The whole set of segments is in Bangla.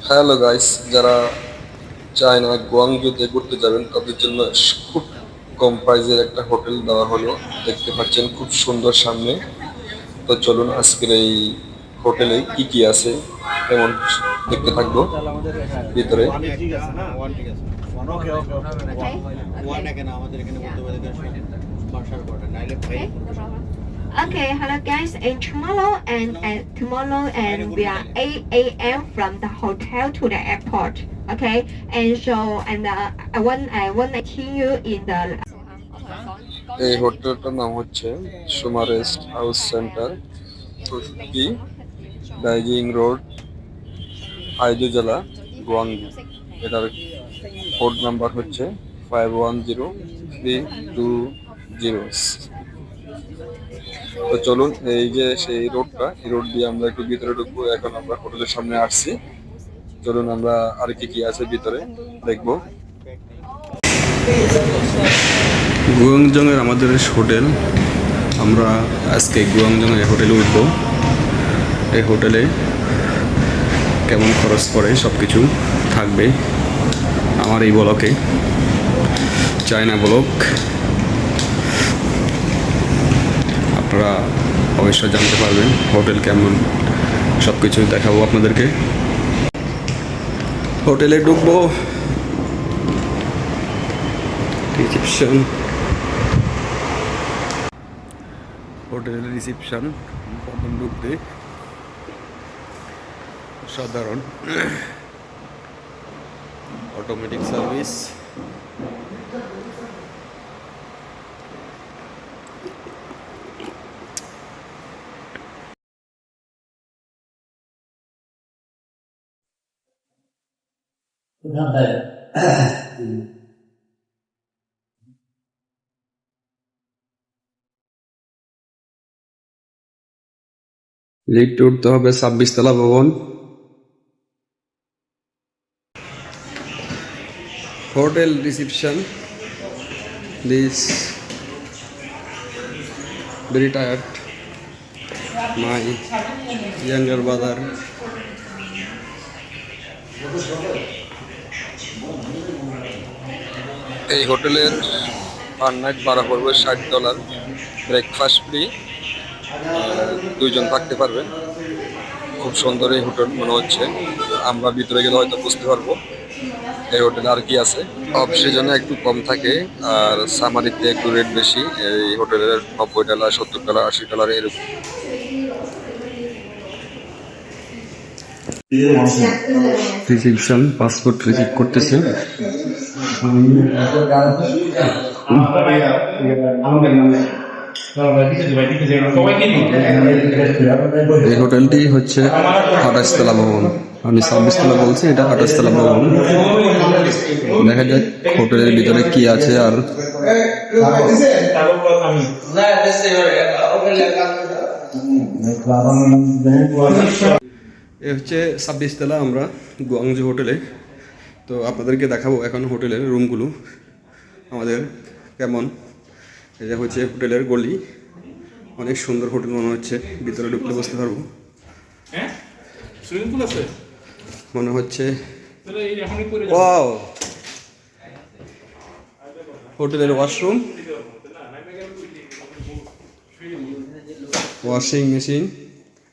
হ্যালো গাইস যারা চায়না গুয়াংজুতে ঘুরতে যাবেন তাদের জন্য খুব কম প্রাইজের একটা হোটেল দেওয়া হলো দেখতে পাচ্ছেন খুব সুন্দর সামনে তো চলুন আজকের এই হোটেলে কি কি আছে এমন দেখতে থাকব ভিতরে ঠিক আছে না ওয়ান ঠিক আছে ওকে ওকে ওকে ওয়ান এখানে আমাদের এখানে Okay, hello guys. And tomorrow and uh, tomorrow and we are 8 a.m. from the hotel to the airport. Okay, and so and uh, I want I want to see you in the. এই হোটেলটার নাম হচ্ছে সুমা রেস্ট হাউস সেন্টার কি ডাইজিং রোড আইজু জেলা গুয়াংজু এটার কোড নাম্বার হচ্ছে five one zero three two zero তো চলুন, এই যে সেই রোডটা, এই রোড দিয়ে আমরা একটু ভিতরে ঢুকবো। এখন আমরা হোটেলের সামনে আসছি। চলুন, আমরা আর কি কি আছে ভিতরে দেখব। গুয়াংজংয়ের আমাদের হোটেল। আমরা আজকে গুয়াংজংয়ের হোটেলে উঠব। এই হোটেলে কেমন খরচ পড়ে সব কিছু থাকবে। আমার এই ব্লকে, চায়না ব্লক। আপনারা অবশ্যই জানতে পারবেন হোটেল কেমন সব কিছু দেখাবো আপনাদেরকে। হোটেলে ঢুকবো। রিসেপশন। হোটেলের রিসেপশন, প্রথম ঢুকতে। সাধারণ অটোমেটিক সার্ভিস। লিফটে উঠতে হবে ছাব্বিশ তলা ভবন hotel reception this very tired my younger brother এই হোটেলের পার নাইট ভাড়া পড়বে ষাট ডলার। ব্রেকফাস্ট ফ্রি দুইজন থাকতে পারবেন খুব সুন্দর এই হোটেল মনে হচ্ছে। আমরা ভিতরে গেলে হয়তো বুঝতে পারব এই হোটেলে আর কি আছে। অফ সিজনে একটু কম থাকে, আর সামারিতে একটু রেট বেশি। এই হোটেলের নব্বই ডলার, সত্তর ডলার, আশি ডলার এরকম। রিসিপশন পাসপোর্ট রিসিভ করতেছে। এই হোটেলটি হচ্ছে আঠাশতলা ভবন। আমি ছাব্বিশতলা বলছি, এটা আঠাশতলা ভবন। দেখা যাক হোটেলের ভিতরে কি আছে আর এ হচ্ছে ছাব্বিশতলা আমরা গুয়াংজু হোটেলে। তো আপনাদেরকে দেখাবো এখন হোটেলের রুমগুলো। আমাদের কেমন? এটা হচ্ছে হোটেলের গলি। অনেক সুন্দর হোটেল মনে হচ্ছে। ভিতরে ঢুকলে বসতে পারব। হ্যাঁ? মনে হচ্ছে ওয়াও! হোটেলের washroom. Washing machine.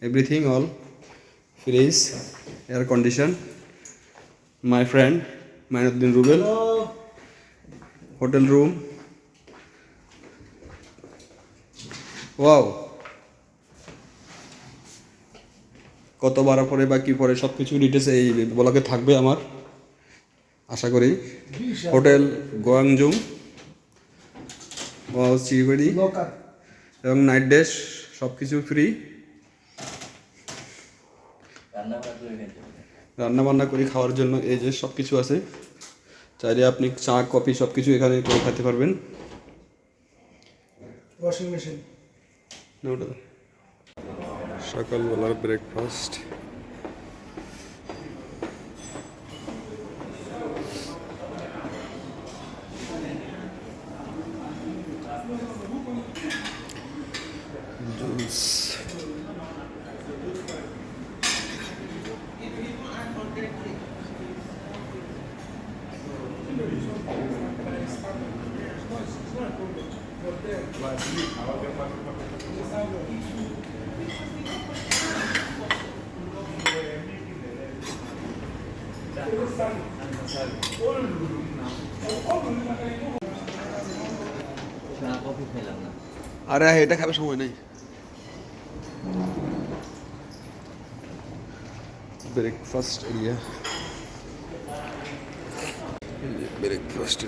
Everything all fridge air condition. My friend Mainuddin Rubel hotel room wow কত বারা পরে বা কি পরে সব কিছু ডিটেলস এই ব্লগে থাকবে আমার। আশা করি। হোটেল গোয়াংজুং ওয়াও চিড়িবাড়ি এবং নাইট ড্রেস সব কিছু ফ্রি রান্না বান্না করে খাওয়ার জন্য এই যে সব কিছু আছে। চাইলে আপনি চা কফি সব কিছু এখানে করে খেতে পারবেন। ওয়াশিং মেশিন সকালবেলার ব্রেকফাস্ট আরে এটা খাবে সময় নেই ব্রেকফাস্ট এরিয়া ব্রেকফাস্ট